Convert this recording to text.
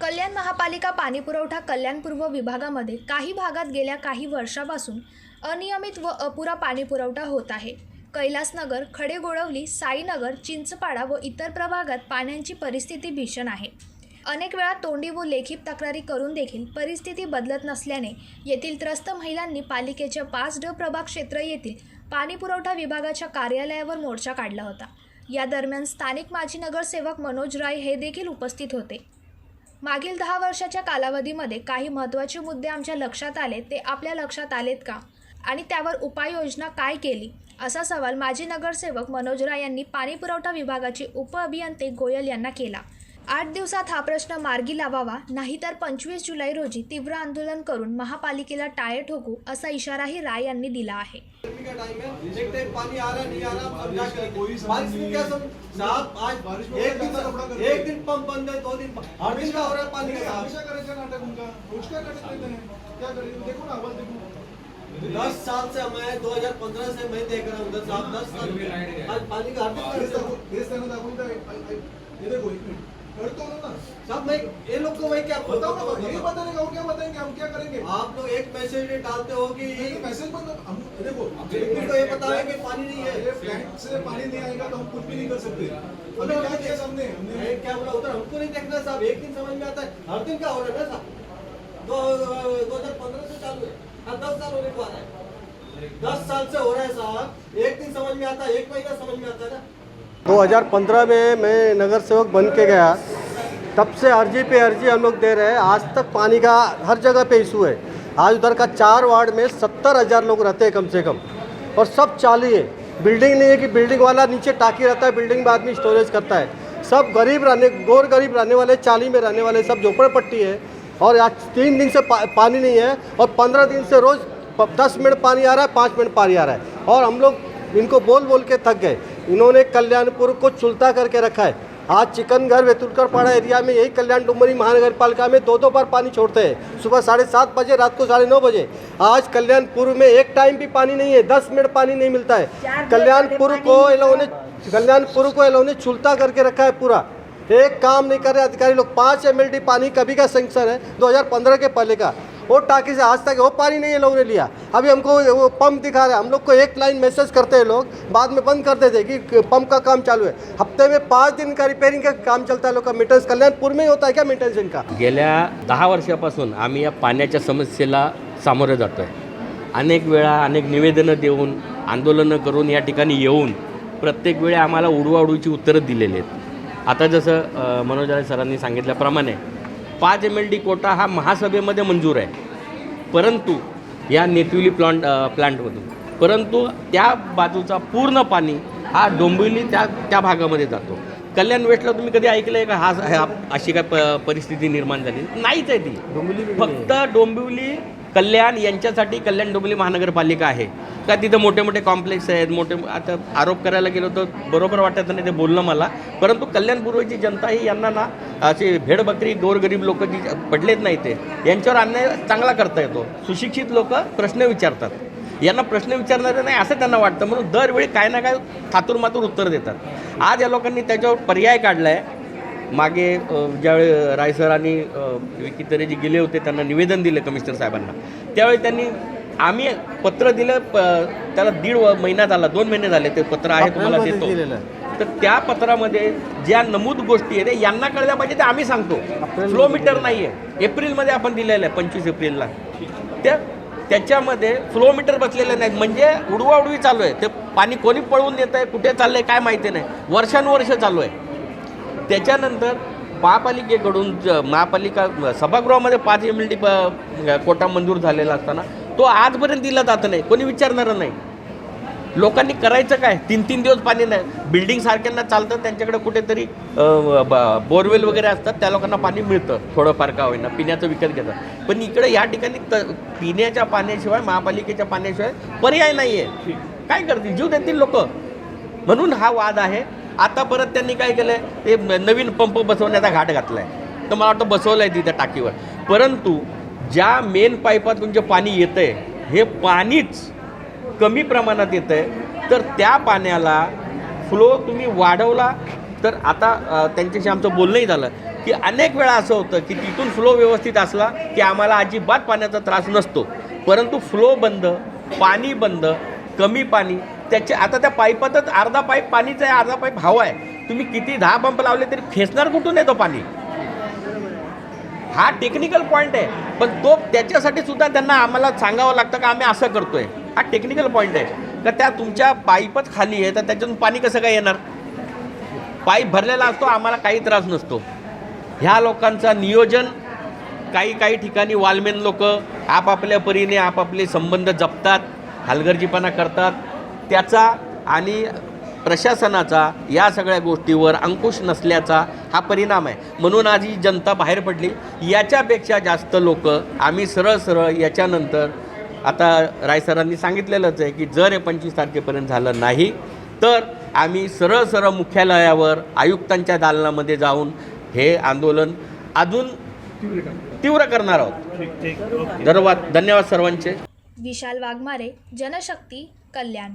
कल्याण महापालिका पाणीपुरवठा कल्याणपूर्व विभागामध्ये काही भागात गेल्या काही वर्षापासून अनियमित व अपुरा पाणीपुरवठा होत आहे. कैलासनगर खडेगोळवली साईनगर चिंचपाडा व इतर प्रभागात पाण्याची परिस्थिती भीषण आहे. अनेक वेळा तोंडी व लेखी तक्रारी करून देखील परिस्थिती बदलत नसल्याने येथील त्रस्त महिलांनी पालिकेच्या पाच ड प्रभाग क्षेत्र येथील पाणीपुरवठा विभागाच्या कार्यालयावर मोर्चा काढला होता. या दरम्यान स्थानिक माजी नगरसेवक मनोज राय हे देखील उपस्थित होते. मागील दहा वर्षाच्या कालावधीमध्ये काही महत्त्वाचे मुद्दे आमच्या लक्षात आले ते आपल्या लक्षात आलेत का? आणि त्यावर उपाययोजना काय केली? असा सवाल माजी नगरसेवक मनोज राय यांनी पाणीपुरवठा विभागाचे उपअभियंते गोयल यांना केला. आठ दिवसात हा प्रश्न मार्गी लावावा नाहीतर पंचवीस जुलै रोजी तीव्र आंदोलन करून महापालिकेला टाळे ठोकू असा इशाराही राय यांनी दिला आहे है है हैं? है हो है हैं दस साल से मैं 2015 से मैं देख रहा हूँ दस साल दस साल आज पानी का हर. हे देखो एक मिनिट साहब मैं ये लोग को मैं क्या बताओ ना बताऊँ? यही बताने का और क्या बताएँगे हम क्या करेंगे? आप लोग एक मैसेज डालते हो कि मैसेज बंद हम देखो को ये बताया कि पानी नहीं है। ये प्लांट से पानी नहीं आएगा तो हम कुछ भी नहीं कर सकते। अभी क्या किया हमने हमने मैं क्या बोला उधर हमको नहीं देखना साहब एक दिन समझ में आता है। हर दिन का हो रहा है ना साहब? दो दो हज़ार पंद्रह से चालू है। हाँ दस साल होने को आ रहा है। दस साल से हो रहा है साहब। एक दिन समझ में आता है एक महीना समझ में आता है ना। 2015 में मैं नगर सेवक बन के गया। तब से अर्जी पे अर्जी हम लोग दे रहे हैं। आज तक पानी का हर जगह पे इशू है। आज उधर का चार वार्ड में सत्तर हज़ार लोग रहते हैं कम से कम। और सब चाली है बिल्डिंग नहीं है कि बिल्डिंग वाला नीचे टाकी रहता है बिल्डिंग में आदमी स्टोरेज करता है। सब गरीब रहने गोर गरीब रहने वाले चाली में रहने वाले सब झोपड़पट्टी है। और आज तीन दिन से पा, पानी नहीं है और पंद्रह दिन से रोज़ दस मिनट पानी आ रहा है पाँच मिनट पानी आ रहा है। और हम लोग इनको बोल बोल के थक गए। इन्होंने कल्याणपुर को चुलता करके रखा है। आज चिकनघर वेतुलकर पाड़ा एरिया में यही कल्याण डुमरी महानगर पालिका में दो दो बार पानी छोड़ते हैं। सुबह साढ़े सात बजे रात को साढ़े नौ बजे। आज कल्याणपुर में एक टाइम भी पानी नहीं है दस मिनट पानी नहीं मिलता है। कल्याणपुर को इन लोगों ने कल्याणपुर को इन लोगों चुलता करके रखा है पूरा। एक काम नहीं कर रहे अधिकारी लोग पाँच एम पानी कभी का सेंक्शन है 2015 के पहले का। वो टाकी से आज तक वो पानी नहीं है लोगों ने लिया। अभी हमको वो पंप दिखा रहे हैं। हम लोग को एक लाइन मैसेज करते हैं लोग बाद में बंद कर देते कि पंप का काम चालू है। हफ्ते में पाँच दिन का रिपेयरिंग का काम चलता है लोग का मेंटेनेंस कल्याणपुर में। ही होता है क्या मेंटेनेंस इनका? गेल्या दहा वर्षापासून आम्ही या पाण्याच्या समस्येला सामोरे जातो आहे अनेक वेळा अनेक निवेदनं देऊन आंदोलनं करून या ठिकाणी येऊन प्रत्येक वेळी आम्हाला उडवाउडवीची उत्तरं दिलेली आहेत. आता जसं अ, मनोज सरांनी सांगितल्याप्रमाणे पाच एम एल डी कोटा हा महासभेमध्ये मंजूर आहे. परंतु या नेतविली प्लांट प्लांटमधून परंतु त्या बाजूचा पूर्ण पाणी हा डोंबिवली त्या त्या भागामध्ये जातो. कल्याण वेस्टला तुम्ही कधी ऐकलं आहे का? हा हा- अशी काय प परिस्थिती निर्माण झाली? नाहीच आहे ती. फक्त डोंबिवली कल्याण यांच्यासाठी कल्याण डोंबिवली महानगरपालिका आहे. का तिथं मोठे मोठे कॉम्प्लेक्स आहेत मोठे आता आरोप करायला गेलो तर बरोबर वाटत नाही ते बोलणं मला. परंतु कल्याणपूर्वची जनता ही यांना ना असे भेडबकरी गोरगरीब लोक जी पडलेत नाही ते यांच्यावर अन्याय चांगला करता येतो. सुशिक्षित लोक प्रश्न विचारतात. यांना प्रश्न विचारणारे नाही असं त्यांना वाटतं. म्हणून दरवेळी काय ना काय थातुरमातूर उत्तर देतात. आज या लोकांनी त्याच्यावर पर्याय काढला आहे मागे ज्यावेळी रायसरांनी सर आणि गेले होते त्यांना निवेदन दिलं कमिशनर साहेबांना. त्यावेळी त्यांनी आम्ही पत्र दिलं प त्याला दीड व- महिना झाला दोन महिने झाले ते पत्र आहे तुम्हाला देतो. तर त्या पत्रामध्ये ज्या नमूद गोष्टी आहेत ते यांना कळल्या पाहिजे ते आम्ही सांगतो. फ्लो मीटर नाही आहे. एप्रिलमध्ये आपण दिलेलं आहे पंचवीस एप्रिलला. त्या त्याच्यामध्ये फ्लो मीटर बसलेले नाहीत. म्हणजे उडवाउडवी चालू आहे. ते पाणी कोणी पळवून देत आहे कुठे चाललं आहे काय माहिती नाही. वर्षानुवर्ष चालू आहे. त्याच्यानंतर महापालिकेकडून महापालिका सभागृहामध्ये पाच एम एल डी कोटा मंजूर झालेला असताना तो आजपर्यंत दिला जात नाही. कोणी विचारणारं नाही. लोकांनी करायचं काय? तीन तीन दिवस पाणी नाही. बिल्डिंग सारख्यांना चालतं त्यांच्याकडे कुठेतरी बोरवेल वगैरे असतात त्या लोकांना पाणी मिळतं. थोडंफार का होईना पिण्याचं विकत घेतात. पण इकडे या ठिकाणी त पिण्याच्या पाण्याशिवाय महापालिकेच्या पाण्याशिवाय पर्याय नाही आहे काय करतील? जीव देतील लोक. म्हणून हा वाद आहे. आता परत त्यांनी काय केलं आहे ते नवीन पंप बसवण्याचा घाट घातला आहे तर मला वाटतं बसवलं आहे तिथं टाकीवर. परंतु ज्या मेन पाईपातून जे पाणी येतं आहे हे पाणीच कमी प्रमाणात येतं आहे तर त्या पाण्याला फ्लो तुम्ही वाढवला. तर आता त्यांच्याशी आमचं बोलणंही झालं की अनेक वेळा असं होतं की तिथून फ्लो व्यवस्थित असला की आम्हाला अजिबात पाण्याचा त्रास नसतो. परंतु फ्लो बंद पाणी बंद कमी पाणी त्याचे आता त्या पाईपातच अर्धा पाईप पाणीचा आहे अर्धा पाईप हवा आहे. तुम्ही किती दहा पंप लावले तरी खेचणार कुठून येतो पाणी? हा टेक्निकल पॉईंट आहे. पण तो त्याच्यासाठी सुद्धा त्यांना आम्हाला सांगावं लागतं का आम्ही असं करतोय. हा टेक्निकल पॉईंट आहे. का त्या तुमच्या पाईपच खाली आहे तर त्याच्यातून पाणी कसं काय येणार? पाईप भरलेला असतो आम्हाला काही त्रास नसतो. ह्या लोकांचा नियोजन काही काही ठिकाणी वालमेन लोक आपापल्या परीने आपापले संबंध जपतात हलगर्जीपणा करतात. त्याचा आणि प्रशासनाचा या सगळ्या गोष्टीवर अंकुश नसल्याचा हा परिणाम आहे. म्हणून आज ही जनता बाहेर पडली. याच्यापेक्षा जास्त लोक आम्ही सरळ सरळ याच्यानंतर आता रायसरांनी सांगितलेलंच आहे की जर हे पंचवीस तारखेपर्यंत झालं नाही तर आम्ही सरळ सरळ मुख्यालयावर आयुक्तांच्या दालनामध्ये जाऊन हे आंदोलन अजून तीव्र करणार आहोत. धन्यवाद धन्यवाद सर्वांचे. विशाल वाघमारे जनशक्ती कल्याण.